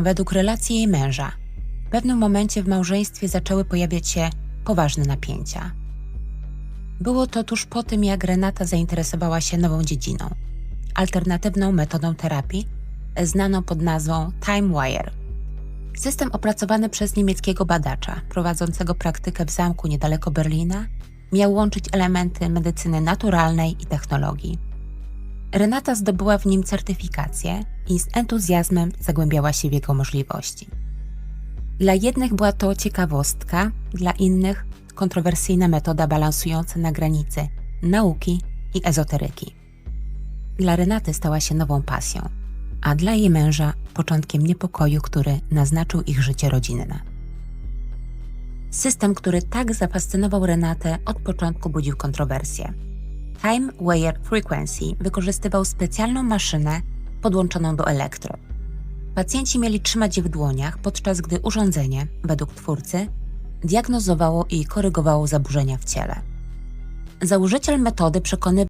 Według relacji jej męża, w pewnym momencie w małżeństwie zaczęły pojawiać się poważne napięcia. Było to tuż po tym, jak Renata zainteresowała się nową dziedziną alternatywną metodą terapii, znaną pod nazwą TimeWire. System opracowany przez niemieckiego badacza prowadzącego praktykę w zamku niedaleko Berlina miał łączyć elementy medycyny naturalnej i technologii. Renata zdobyła w nim certyfikację i z entuzjazmem zagłębiała się w jego możliwości. Dla jednych była to ciekawostka, dla innych kontrowersyjna metoda balansująca na granicy nauki i ezoteryki. Dla Renaty stała się nową pasją, a dla jej męża początkiem niepokoju, który naznaczył ich życie rodzinne. System, który tak zafascynował Renatę, od początku budził kontrowersje. Time Wire Frequency wykorzystywał specjalną maszynę podłączoną do elektro. Pacjenci mieli trzymać je w dłoniach, podczas gdy urządzenie, według twórcy, diagnozowało i korygowało zaburzenia w ciele. Założyciel metody przekonywał,